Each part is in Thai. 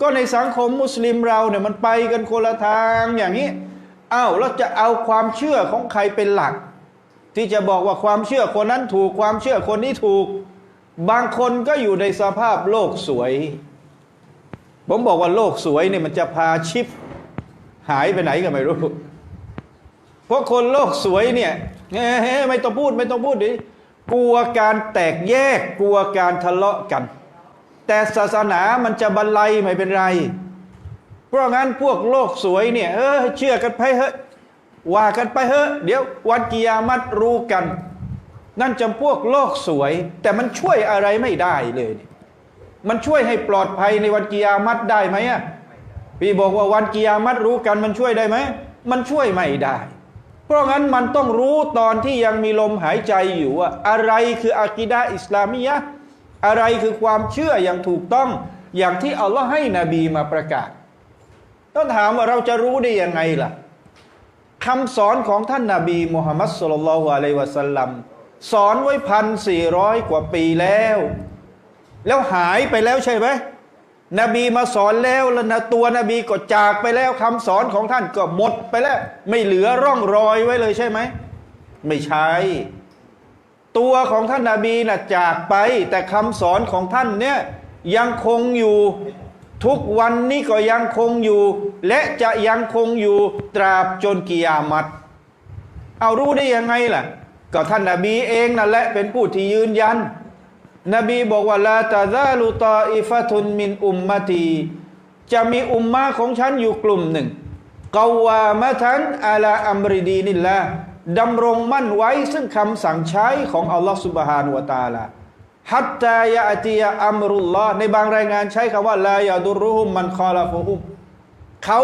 ก็ในสังคมมุสลิมเราเนี่ยมันไปกันคนละทางอย่างนี้อ้าวแล้วจะเอาความเชื่อของใครเป็นหลัก ที่จะบอกว่าความเชื่อคนนั้นถูกความเชื่อคนนี้ถูก บางคนก็อยู่ในสภาพโลกสวย ผมบอกว่าโลกสวยเนี่ยมันจะพาชิปหายไปไหนก็ไม่รู้เพราะคนโลกสวยเนี่ยไม่ต้องพูดไม่ต้องพูดดิกลัวการแตกแยกกลัวการทะเลาะกัน แต่ศาสนามันจะบรรลัยไม่เป็นไร เพราะงั้นพวกโลกสวยเนี่ย เออเชื่อกันไปเถอะว่ากันไปเถอะเดี๋ยววันกิยามัตรู้กัน นั่นจำพวกโลกสวย แต่มันช่วยอะไรไม่ได้เลย มันช่วยให้ปลอดภัยในวันกิยามัตได้ไหมอะพี่บอกว่าวันกิยามัตรู้กันมันช่วยได้ไหมมันช่วยไม่ได้ เพราะงั้นมันต้องรู้ตอนที่ยังมีลมหายใจอยู่ว่าอะไรคืออากิดะอิสลามียะ อะไรคือความเชื่ออย่างถูกต้องอย่างที่อัลลอฮ์ให้นบีมาประกาศ ต้องถามว่าเราจะรู้ได้ยังไงล่ะคำสอนของท่านนาบีมุฮัมมัดสุลลัลอฮุอะลัยวะสัลลัมสอนไว้พันสี่ร้อยกว่าปีแล้ว แล้วหายไปแล้วใช่ไหมนบีมาสอนแล้วแล้วนะตัวนบีก็จากไปแล้วคำสอนของท่านก็หมดไปแล้ว ไม่เหลือร่องรอยไว้เลยใช่ไหม ไม่ใช่ ตัวของท่านนาบีน่ะจากไปแต่คำสอนของท่านเนี่ยยังคงอยู่ทุกวันนี้ก็ยังคงอยู่ และจะยังคงอยู่ตราบจนกิยามัตเอารู้ได้ยังไงล่ะ ก็ท่านนาบีเองนั่นแหละเป็นผู้ที่ยืนยัน นบีบอกว่าลาตาซาลูตาอิฟะทุนมินอุมมะตีจะมีอุมมะของฉันอยู่กลุ่มหนึ่งกาวามะทันอาลาอัมริดีนิลละ ดำรงมั่นไว้ ซึ่งคำสั่งใช้ของอัลลอฮฺสุบฮานุวะตาลาฮัตตายะอติยะอัมรุลลอฮ์ในบางรายงานใช้คำว่าลายาดุรุฮุมมันคอลาฟุฮุมเขา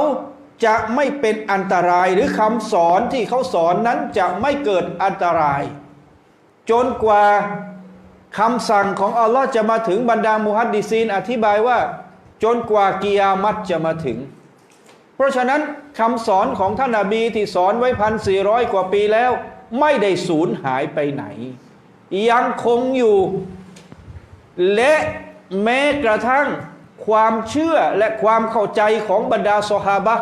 จะไม่เป็นอันตรายหรือคำสอนที่เขาสอนนั้นจะไม่เกิดอันตราย จนกว่าคำสั่งของอัลลอฮ์จะมาถึงบรรดามุฮัดดิซีน อธิบายว่า จนกว่ากิยามัตจะมาถึง เพราะฉะนั้นคำสอนของท่านนาบีที่สอนไว้พันสี่ร้อยกว่าปีแล้ว ไม่ได้สูญหายไปไหน ยังคงอยู่ และแม้กระทั่งความเชื่อและความเข้าใจของบรรดาสฮาบะ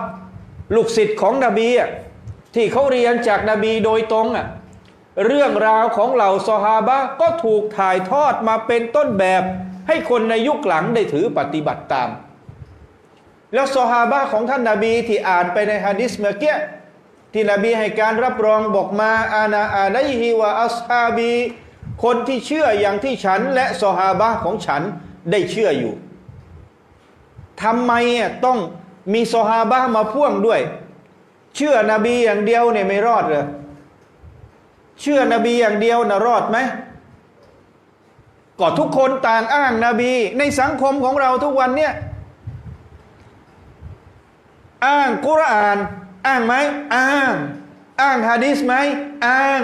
ลูกศิษย์ของนบีอะที่เขาเรียนจากนบีโดยตรงอะเรื่องราวของเหล่าซอฮาบะก็ถูกถ่ายทอดมาเป็นต้นแบบ ให้คนในยุคหลังได้ถือปฏิบัติตาม แล้วซอฮาบะของท่านนาบีที่อ่านไปในฮะดิษเมื่อกี้ที่นบีให้การรับรองบอกมาอานาอาไลฮิวะอัสฮาบี คนที่เชื่ออย่างที่ฉันและซอฮาบะของฉันได้เชื่ออยู่ทำไมอะต้องมีซอฮาบะมาพ่วงด้วย เชื่อนบีอย่างเดียวเนี่ยไม่รอดเลยเชื่อนบีอย่างเดียวนะรอดไหมก็ทุกคนต่างอ้างนาบี ในสังคมของเราทุกวันเนี่ย อ้างกุรอาน อ้างไหมอ้าง อ้างฮะดิษไหมอ้าง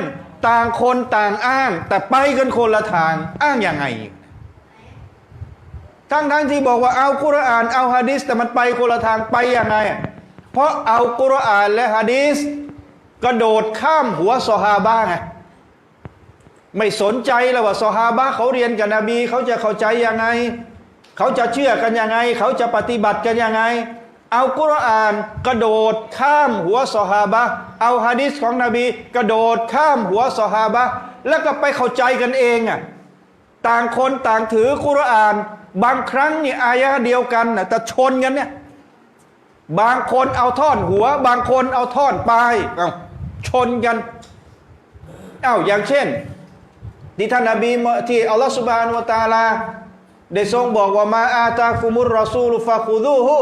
ต่างคนต่างอ้าง แต่ไปกันคนละทาง อ้างยังไงทั้งทั้งที่บอกว่าเอากุรอานเอาฮะดิษแต่มันไปคนละทางไปยังไง เพราะเอากุรอานและฮะดิษกระโดดข้ามหัวซอฮาบะไงไม่สนใจแล้วว่าซอฮาบะเขาเรียนกับนบีเขาจะเข้าใจยังไง เขาจะเชื่อกันยังไง เขาจะปฏิบัติกันยังไง เอากุรอานกระโดดข้ามหัวซอฮาบะเอาฮะดิษของนบี กระโดดข้ามหัวซอฮาบะแล้วก็ไปเข้าใจกันเองอะต่างคนต่างถือกุรอาน บางครั้งนี่อายะเดียวกันนะแต่ชนกันเนี่ย บางคนเอาท่อนหัว บางคนเอาท่อนปลายเอาชนกันเอ้าอย่างเช่น ที่ท่านนบีที่อัลลอฮฺสุบฮานวตาลา ได้ทรงบอกว่ามาอาตาคุมุรรอซูลฟาคูดูฮุ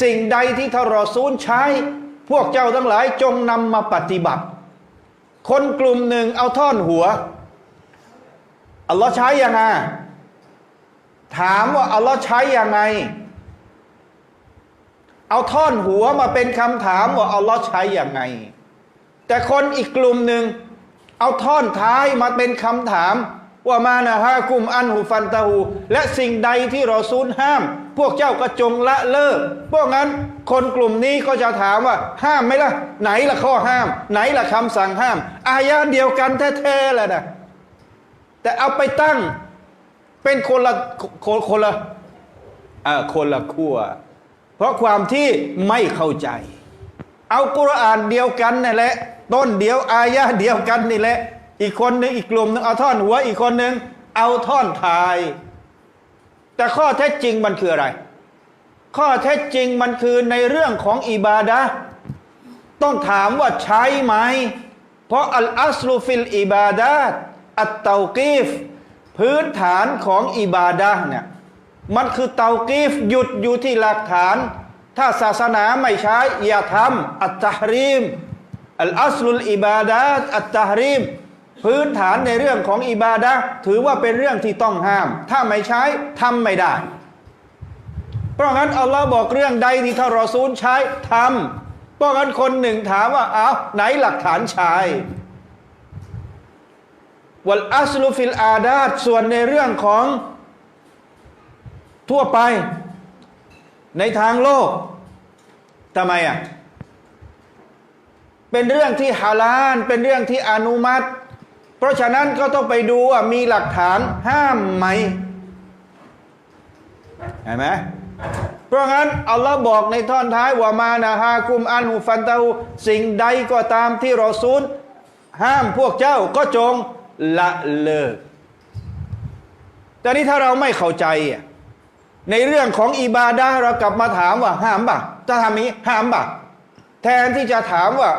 สิ่งใดที่ทารอซูลใช้ พวกเจ้าทั้งหลายจงนำมาปฏิบัติ คนกลุ่มหนึ่งเอาท่อนหัว อัลลอฮ์ใช้ยังไง ถามว่าอัลลอฮ์ใช้ยังไง เอาท่อนหัวมาเป็นคำถามว่าอัลลอฮ์ใช้อย่างไง แต่คนอีกกลุ่มหนึ่งเอาท่อนท้ายมาเป็นคำถาม ว่ามานะฮะกุมอันหูฟันตาหู และสิ่งใดที่รอซูลห้าม พวกเจ้าก็จงละเลิกพวกนั้นคนกลุ่มนี้ก็จะถามว่า ห้ามไหมล่ะ ไหนล่ะข้อห้าม ไหนล่ะคำสั่งห้าม อายะเดียวกันแท้ๆแหละนะแต่เอาไปตั้งเป็นคนละคนคนละอ่าคนละขั้วเพราะความที่ไม่เข้าใจ เอากุรอานเดียวกันนั่แหละ ต้นเดียวอายะเดียวกันนี่แหละ อีกคนหนึ่งอีกกลุ่มหนึงเอาท่อนหัว อีกคนหนึ่งเอาท่อนทาย แต่ข้อเท็จจริงมันคืออะไร ข้อเท็จจริงมันคือในเรื่องของอิบาดะต้องถามว่าใช้ไหม เพราะอัลอัสลูฟิลอิบาดะอัตเตากีฟพื้นฐานของอิบาดะเนี่ยมันคือเตากีฟหยุดอยู่ที่หลักฐาน ถ้าศาสนาไม่ใช้อย่าทำอัตตะฮรีมอัลอัสลุลอิบาดะอัตตะฮรีม พื้นฐานในเรื่องของอิบาดะถือว่าเป็นเรื่องที่ต้องห้าม ถ้าไม่ใช้ทำไม่ได้ เพราะงั้นอัลลอฮ์บอกเรื่องใดที่ถ้ารอซูลใช้ทำเพราะงั้นคนหนึ่งถามว่าเอาไหนหลักฐานใช้วัลอัสลุฟิลอาดาตส่วนในเรื่องของทั่วไป ในทางโลกทำไมอะเป็นเรื่องที่ฮาลาลเป็นเรื่องที่อนุมัติ เพราะฉะนั้นก็ต้องไปดูว่ามีหลักฐานห้ามไหมเห็นไหมเพราะงั้นอัลลอฮ์บอกในท่อนท้ายว่ามานาฮากุมอันหุฟันตาหูสิ่งใดก็ตามที่รอซูล ห้ามพวกเจ้าก็จงละเลิก แต่นี้ถ้าเราไม่เข้าใจ ในเรื่องของอิบาดะห์เรากลับมาถามว่าห้ามบ่ะจะทำอย่างนี้ห้ามบ่ะแทนที่จะถามว่า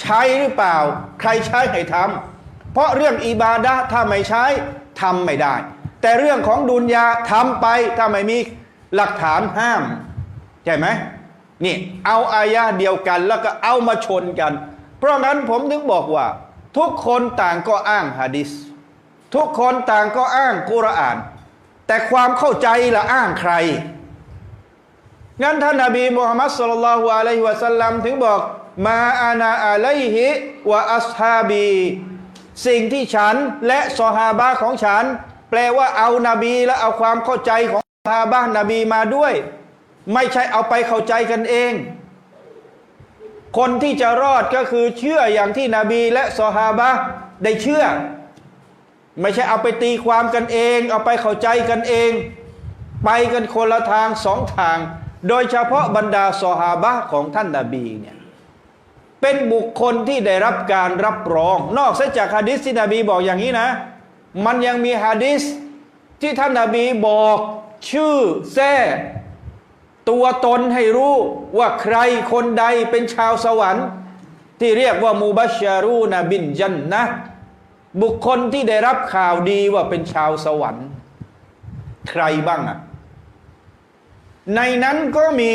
ใช้หรือเปล่า ใครใช้ให้ทำ เพราะเรื่องอิบาดะถ้าไม่ใช้ทำไม่ได้ แต่เรื่องของดุนยาทำไปถ้าไม่มีหลักฐานห้าม ใช่ไหมนี่เอาอายะเดียวกันแล้วก็เอามาชนกัน เพราะงั้นผมถึงบอกว่า ทุกคนต่างก็อ้างฮะดิษทุกคนต่างก็อ้างกุรอาน แต่ความเข้าใจละอ้างใคร งั้นท่านนบีมุฮัมมัดสุลลัลลอฮุอะลัยฮิวะสัลลัมถึงบอก มาอานาอะลัยฮิวะอัสฮาบี สิ่งที่ฉันและซอฮาบะของฉัน แปลว่าเอานาบีและเอาความเข้าใจของซอฮาบะนบีมาด้วย ไม่ใช่เอาไปเข้าใจกันเอง คนที่จะรอดก็คือเชื่ออย่างที่นบีและซอฮาบะได้เชื่อ ไม่ใช่เอาไปตีความกันเอง เอาไปเข้าใจกันเอง ไปกันคนละทางสองทาง โดยเฉพาะบรรดาซอฮาบะของท่านนาบีเนี่ย เป็นบุคคลที่ได้รับการรับรอง นอกจากฮะดิษที่นบีบอกอย่างนี้นะ มันยังมีฮะดิษที่ท่านนาบีบอกชื่อแท้ตัวตนให้รู้ว่าใครคนใดเป็นชาวสวรรค์ ที่เรียกว่ามูบัชารูนบินจันนะบุคคลที่ได้รับข่าวดีว่าเป็นชาวสวรรค์ ใครบ้างอะในนั้นก็มี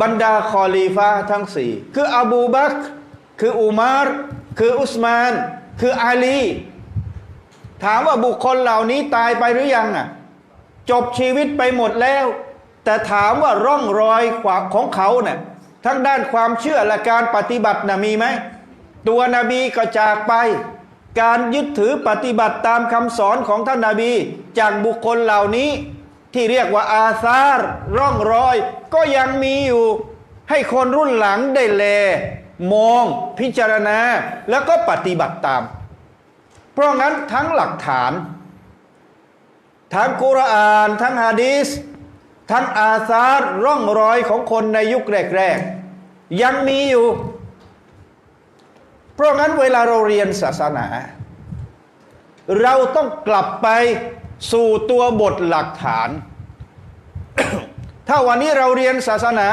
บรรดาคอลีฟาทั้งสี่คืออบูบักคืออุมารคืออุสมาน คืออาลี ถามว่าบุคคลเหล่านี้ตายไปหรือยังอะ จบชีวิตไปหมดแล้ว แต่ถามว่าร่องรอยของเขาเนี่ยทั้งด้านความเชื่อและการปฏิบัตินะมีไหม ตัวนบีก็จากไป การยึดถือปฏิบัติตามคำสอนของท่านนาบี จากบุคคลเหล่านี้ ที่เรียกว่าอาซาร์ร่องรอย ก็ยังมีอยู่ ให้คนรุ่นหลังได้แลมองพิจารณา แล้วก็ปฏิบัติตาม เพราะงั้นทั้งหลักฐาน ทั้งกุรอาน ทั้งฮะดีษทั้งอาซาร์ร่องรอยของคนในยุคแรกๆ ยังมีอยู่ เพราะงั้นเวลาเราเรียนศาสนา เราต้องกลับไป สู่ตัวบทหลักฐาน ถ้าวันนี้เราเรียนศาสนา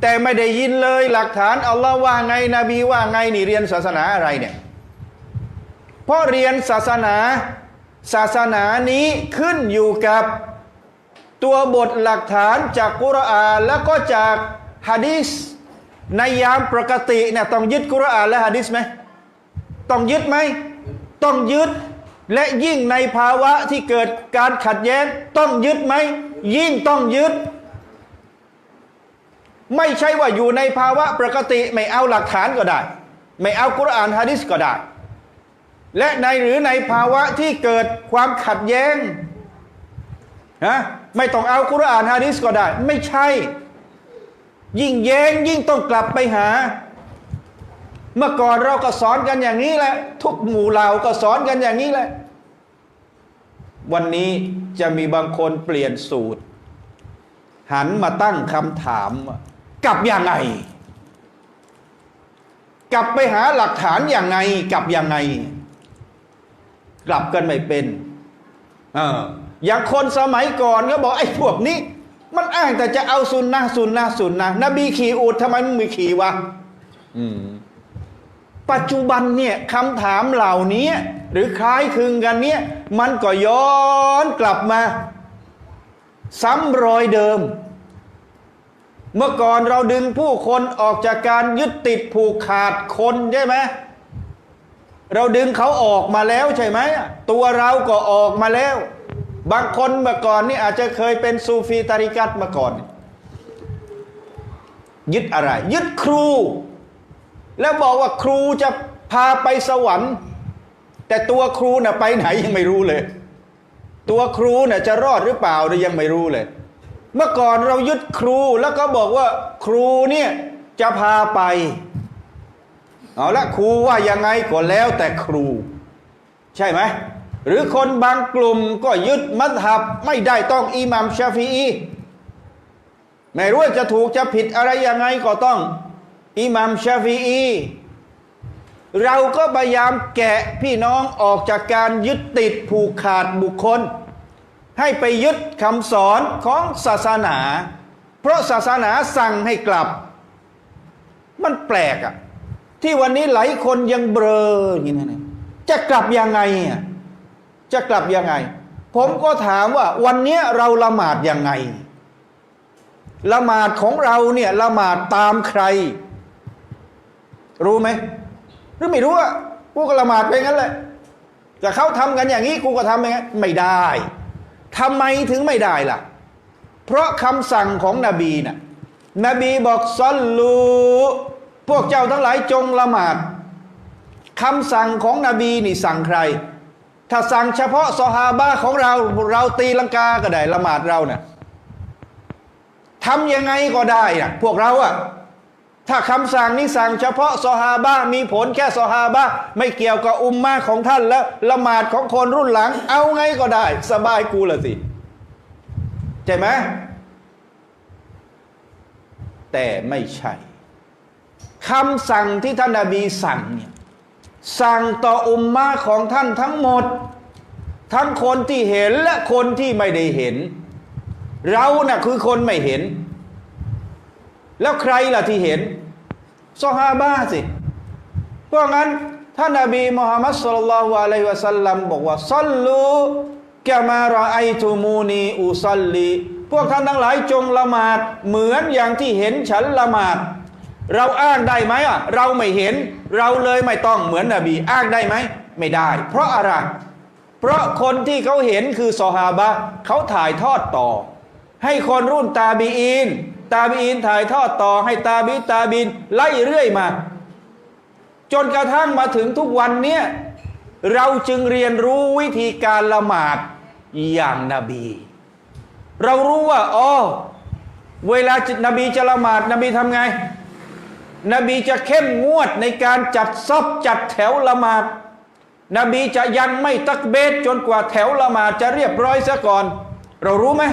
แต่ไม่ได้ยินเลยหลักฐานอัลลอฮ์ว่าไงนบีว่าไงนี่เรียนศาสนาอะไรเนี่ยเพราะเรียนศาสนาศาสนานี้ขึ้นอยู่กับตัวบทหลักฐานจากกุรอานแล้วก็จากฮะดีษในยามปกติเนี่ยต้องยึดกุรอานและฮะดิษไหมต้องยึดไหมต้องยึด และยิ่งในภาวะที่เกิดการขัดแย้งต้องยึดไหม ยิ่งต้องยึด ไม่ใช่ว่าอยู่ในภาวะปกติไม่เอาหลักฐานก็ได้ ไม่เอากุรอานฮะดิษก็ได้ และในหรือในภาวะที่เกิดความขัดแย้งนะไม่ต้องเอากุรอานฮะดิษก็ได้ ไม่ใช่ ยิ่งแย้งยิ่งต้องกลับไปหา เมื่อก่อนเราก็สอนกันอย่างนี้แหละ ทุกหมู่เหล่าก็สอนกันอย่างนี้แหละ วันนี้จะมีบางคนเปลี่ยนสูตร หันมาตั้งคำถามกับอยังไง กลับไปหาหลักฐานอย่างไงกลับอยังไง กลับกันไม่เป็นเอออย่างคนสมัยก่อนก็บอกไอ้พวกนี้ มันอ้างแต่จะเอาซุนนะซุนนะซุนนะนบีขี่อูดทำไมมึงไม่ขี่วะอืม ปัจจุบันเนี่ยคำถามเหล่านี้หรือคล้ายคลึงกันเนี่ยมันก็ย้อนกลับมา ซ้ำรอยเดิม เมื่อก่อนเราดึงผู้คนออกจากการยึดติดผูกขาดคนใช่ไหมเราดึงเขาออกมาแล้วใช่ไหมตัวเราก็ออกมาแล้ว บางคนเมื่อก่อนนี่อาจจะเคยเป็นซูฟีตาริกัตมาก่อน ยึดอะไร ยึดครู แล้วบอกว่าครูจะพาไปสวรรค์ แต่ตัวครูน่ะไปไหนยังไม่รู้เลย ตัวครูน่ะจะรอดหรือเปล่าเนี่ยยังไม่รู้เลย เมื่อก่อนเรายึดครูแล้วก็บอกว่า ครูเนี่ยจะพาไป เอาละครูว่ายังไงก็แล้วแต่ครู ใช่ไหมหรือคนบางกลุ่มก็ยึดมัธยับไม่ได้ต้องอิหมัมชาฟีอีไม่รู้จะถูกจะผิดอะไรยังไงก็ต้อง อิหมัมชาฟีอีเราก็พยายามแกะพี่น้องออกจากการยึดติดผูกขาดบุคคล ให้ไปยึดคำสอนของศาสนา เพราะศาสนาสั่งให้กลับ มันแปลกอะที่วันนี้หลายคนยังเบลออย่างนี้นะจะกลับยังไงอะจะกลับยังไง ผมก็ถามว่า วันนี้เราละหมาดยังไง ละหมาดของเราเนี่ยละหมาดตามใคร รู้ไหมหรือไม่รู้อะกูก็ละหมาดไปงั้นแหละแต่เขาทำกันอย่างนี้กูก็ทำอย่างนั้นไม่ได้ทำไมถึงไม่ได้ล่ะ เพราะคำสั่งของนบีน่ะนบีบอกซัลลูพวกเจ้าทั้งหลายจงละหมาดคำสั่งของนบีนี่สั่งใคร ถ้าสั่งเฉพาะซอฮาบะของเราเราตีลังกาก็ได้ละหมาดเราเนี่ยทำยังไงก็ได้น่ะพวกเราอะ ถ้าคำสั่งนี้สั่งเฉพาะซอฮาบะมีผลแค่ซอฮาบะไม่เกี่ยวกับอุมมาของท่านแล้วละหมาดของคนรุ่นหลัง เอาไงก็ได้ สบายกูละสิใช่ไหมแต่ไม่ใช่คำสั่งที่ท่านนาบีสั่งเนี่ยสั่งต่ออุมมาของท่านทั้งหมด ทั้งคนที่เห็นและคนที่ไม่ได้เห็น เราน่ะคือคนไม่เห็น แล้วใครล่ะที่เห็นซอฮาบะสิ เพราะงั้นท่านนบีมุฮัมมัดสุลลัลลอฮุอะลัยฮิวะสัลลัมบอกว่าซัลลูกะมารอไอทูมูนีอุซัลลีพวกท่านทั้งหลายจงละหมาดเหมือนอย่างที่เห็นฉันละหมาด เราอ้างได้ไหมอะเราไม่เห็น เราเลยไม่ต้องเหมือนนบี อ้างได้ไหมไม่ได้ เพราะอะไร เพราะคนที่เขาเห็นคือซอฮาบะเขาถ่ายทอดต่อ ให้คนรุ่นตาบีอิน ตาบีอินถ่ายทอดต่อให้ตาบีตาบินไล่เรื่อยมา จนกระทั่งมาถึงทุกวันเนี้ยเราจึงเรียนรู้วิธีการละหมาดอย่างนบี เรารู้ว่าอ๋อเวลานบีจะละหมาดนบีทำไง นบีจะเข้มงวดในการจัดซอบจัดแถวละหมาด นบีจะยังไม่ตักเบสจนกว่าแถวละหมาดจะเรียบร้อยซะก่อน เรารู้ไหม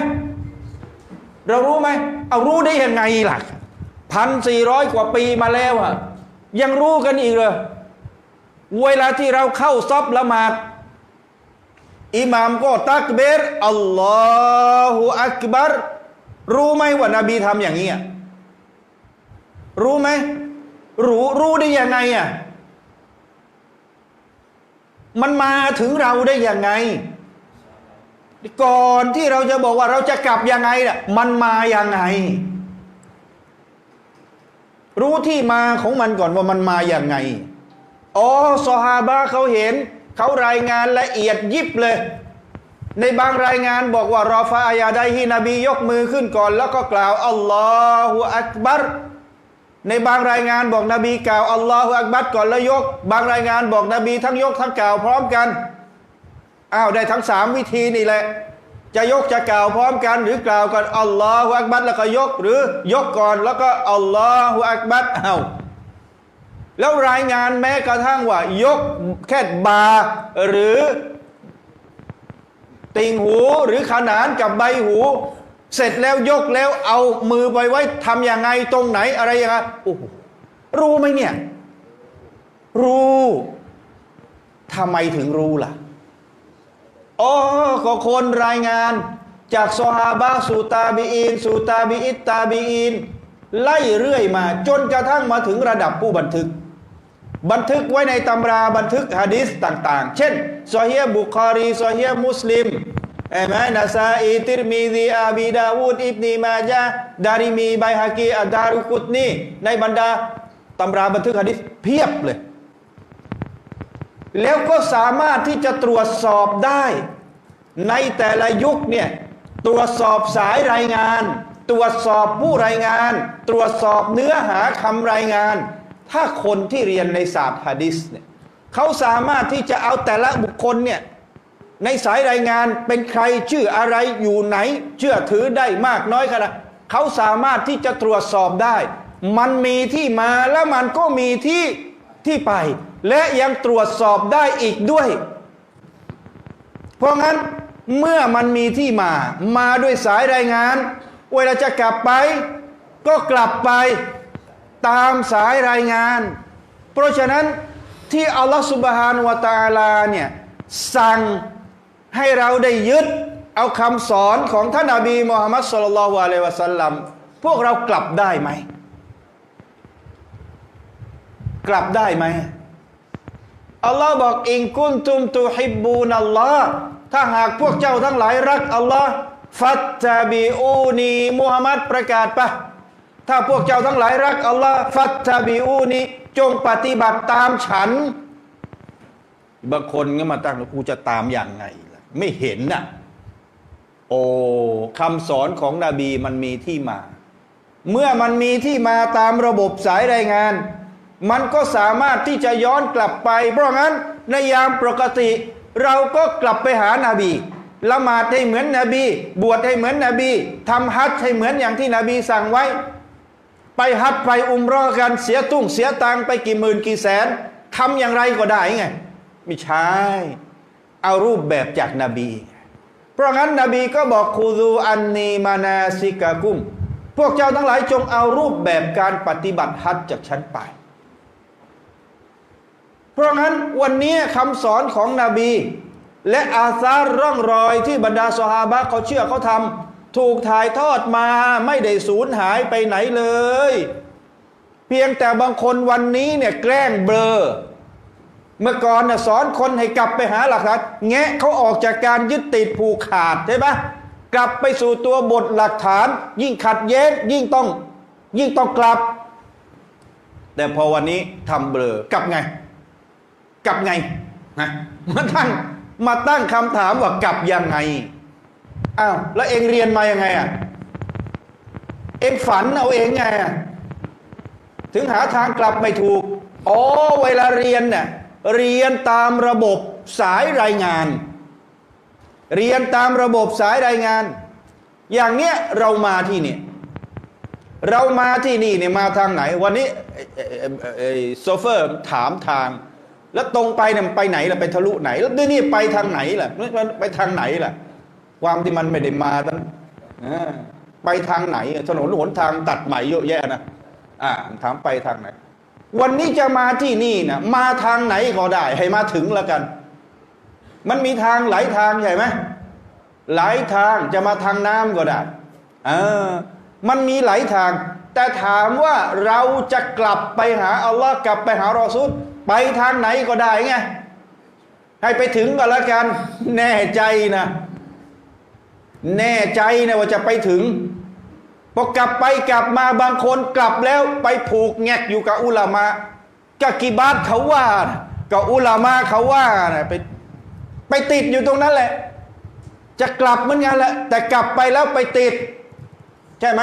เรารู้ไหมเอารู้ได้ยังไงล่ะพันสี่ร้อยกว่าปีมาแล้วอะยังรู้กันอีกเลยเวลาที่เราเข้าซอบละหมาดอิหมามก็ตักเบรอัลลอฮฺอักบัรรู้ไหมว่านาบีทำอย่างนี้อะรู้ไหมรู้รู้ได้ยังไงอะมันมาถึงเราได้ยังไง ก่อนที่เราจะบอกว่าเราจะกลับยังไงน่ะมันมายังไง รู้ที่มาของมันก่อนว่ามันมาอย่างไงอ๋อสฮาบะเขาเห็น เขารายงานละเอียดยิบเลย ในบางรายงานบอกว่ารอฟาอายาไดฮีนบียกมือขึ้นก่อน แล้วก็กล่าวอัลลอฮฺอักบัรในบางรายงานบอกนบีกล่าวอัลลอฮฺอักบัรก่อนแล้วยก บางรายงานบอกนบีทั้งยกทั้งกล่าวพร้อมกัน อ้าวได้ทั้งสามวิธีนี่แหละ จะยกจะกล่าวพร้อมกันหรือกล่าวก่อนอัลลอฮฺอักบัรแล้วก็ยกหรือยกก่อนแล้วก็อัลลอฮฺอักบัรอ้าแล้วรายงานแม้กระทั่งว่า ยกแค่บาหรือ ติ่งหูหรือขนานกับใบหู เสร็จแล้วยกแล้วเอามือไปไว้ทำยังไงตรงไหนอะไรยังไงโอ้รู้ไหมเนี่ย รู้ทำไมถึงรู้ล่ะ อ๋อก็คนรายงาน จากซอฮาบะสู่ตาบีอีนสู่ตาบีอิตตาบีอีนไล่เรื่อยมา จนกระทั่งมาถึงระดับผู้บันทึก บันทึกไว้ในตำราบันทึกฮะดิษต่างๆ เช่นซอฮียบุคารีซอฮียมุสลิมเอมนาซาอีติรมีซีอาบีดาวูดอิบนีมาจาดาริมีไบฮากีอัดารุกุตนีในบรรดาตำราบันทึกฮะดิษเพียบเลย แล้วก็สามารถที่จะตรวจสอบได้ ในแต่ละยุคเนี่ยตรวจสอบสายรายงาน ตรวจสอบผู้รายงาน ตรวจสอบเนื้อหาคำรายงาน ถ้าคนที่เรียนในศาสตร์ฮะดิษเนี่ยเขาสามารถที่จะเอาแต่ละบุคคลเนี่ยในสายรายงานเป็นใครชื่ออะไรอยู่ไหน เชื่อถือได้มากน้อยขนาดเขาสามารถที่จะตรวจสอบได้ มันมีที่มาแล้วมันก็มีที่ ที่ไป และยังตรวจสอบได้อีกด้วย เพราะงั้นเมื่อมันมีที่มา มาด้วยสายรายงาน เวลาจะกลับไป ก็กลับไปตามสายรายงาน เพราะฉะนั้นที่อัลลอฮฺสุบฮานวะตาอาลาเนี่ยสั่งให้เราได้ยึด เอาคำสอนของท่านอาบีมุฮัมมัดสุลลัลลอฮุอะลัยวะสัลลัมพวกเรากลับได้ไหม กลับได้ไหมอัลลอฮ์บอกอิงกุนตุมตุฮิบบูนัลลอฮ์ถ้าหากพวกเจ้าทั้งหลายรักอัลลอฮ์ฟัตตาบิอูนีมุฮัมมัดประกาศปะถ้าพวกเจ้าทั้งหลายรักอัลลอฮ์ฟัตตาบิอูนีจงปฏิบัติตามฉัน บางคนก็มาตั้งแล้วกูจะตามอย่างไงล่ะไม่เห็นน่ะโอ้คำสอนของนบีมันมีที่มา เมื่อมันมีที่มาตามระบบสายรายงาน มันก็สามารถที่จะย้อนกลับไป เพราะงั้นในยามปกติ เราก็กลับไปหานาบีละหมาดให้เหมือนนบี บวชให้เหมือนนบีทำฮัจญ์ให้เหมือนอย่างที่นบีสั่งไว้ ไปฮัจญ์ไปอุมรอกันเสียตุ้งเสียตังไปกี่หมื่นกี่แสนทำอย่างไรก็ได้ไงไม่ใช่เอารูปแบบจากนาบี เพราะงั้นนบีก็บอกคูซูอันนีมานาซิกากุม พวกเจ้าทั้งหลายจงเอารูปแบบการปฏิบัติฮัจญ์จากฉันไป เพราะงั้นวันนี้คำสอนของนบี และอาซาร,ร่องรอยที่บรรดาสหาบะเขาเชื่อเขาทำถูกถ่ายทอดมาไม่ได้สูญหายไปไหนเลย เพียงแต่บางคนวันนี้เนี่ยแกล้งเบลอเมื่อก่อนน่ะสอนคนให้กลับไปหาหลักฐานแงะเขาออกจากการยึดติดผูกขาดใช่ไหมกลับไปสู่ตัวบทหลักฐาน ยิ่งขัดแย้งยิ่งต้องยิ่งต้องกลับ แต่พอวันนี้ทำเบลอกลับไง กลับไงนะมาตั้งมาตั้งคำถามว่ากลับยังไงอ้าวแล้วเองเรียนมายังไงอะเองฝันเอาเองไงอะถึงหาทางกลับไม่ถูกอ๋อเวลาเรียนเนี่ยเรียนตามระบบสายรายงาน เรียนตามระบบสายรายงาน อย่างเนี้ยเรามาที่นี่เรามาที่นี่เนี่ยมาทางไหน วันนี้โซเฟอร์ถามทาง แล้วตรงไปเนี่ยไปไหนล่ะไปทะลุไหน แล้วนี่ไปทางไหนล่ะไปทางไหนล่ะ ความที่มันไม่ได้มาตั้งไปทางไหนถนนหนทางตัดใหม่เยอะแยะนะอ่าถามไปทางไหน วันนี้จะมาที่นี่นะมาทางไหนก็ได้ ให้มาถึงแล้วกัน มันมีทางหลายทางใช่ไหมหลายทางจะมาทางน้ำก็ได้เออมันมีหลายทาง แต่ถามว่าเราจะกลับไปหาอัลลอฮ์กลับไปหารอซูล ไปทางไหนก็ได้ไง ให้ไปถึงก็แล้วกัน แน่ใจนะ แน่ใจนะว่าจะไปถึงพอกลับไปกลับมาบางคนกลับแล้วไปผูกแงกอยู่กับอุลามะกับกิบาตเขาว่ากับอุลามะเขาว่านะไปไปติดอยู่ตรงนั้นแหละ จะกลับเหมือนกันแหละแต่กลับไปแล้วไปติด ใช่ไหม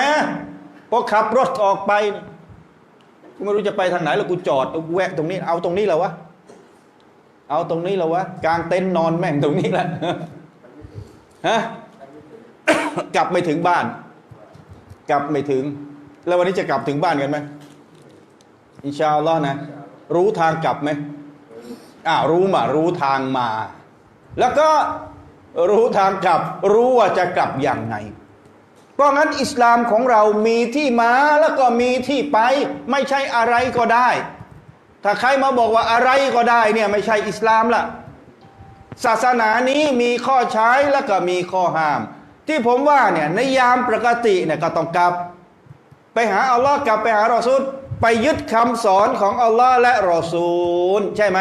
พอขับรถออกไปนี่ กูไม่รู้จะไปทางไหนแล้วกูจอดกูแวะตรงนี้ เอาตรงนี้แล้ววะเอาตรงนี้แล้ววะกลางเต็นท์นอนแม่งตรงนี้แหละฮะกลับไม่ถึงบ้าน กลับไม่ถึง แล้ววันนี้จะกลับถึงบ้านกันไหมอินชาอัลลอฮ์นะ รู้ทางกลับไหมอ่ารู้มา รู้ทางมา แล้วก็รู้ทางกลับ รู้ว่าจะกลับอย่างไง เพราะงั้นอิสลามของเรามีที่มาแล้วก็มีที่ไป ไม่ใช่อะไรก็ได้ ถ้าใครมาบอกว่าอะไรก็ได้เนี่ยไม่ใช่อิสลามละศาสนานี้มีข้อใช้แล้วก็มีข้อห้าม ที่ผมว่าเนี่ยในยามปกติเนี่ยก็ต้องกลับ ไปหาอัลลอฮ์กลับไปหารอซูลไปยึดคำสอนของอัลลอฮ์และรอซูลใช่ไหม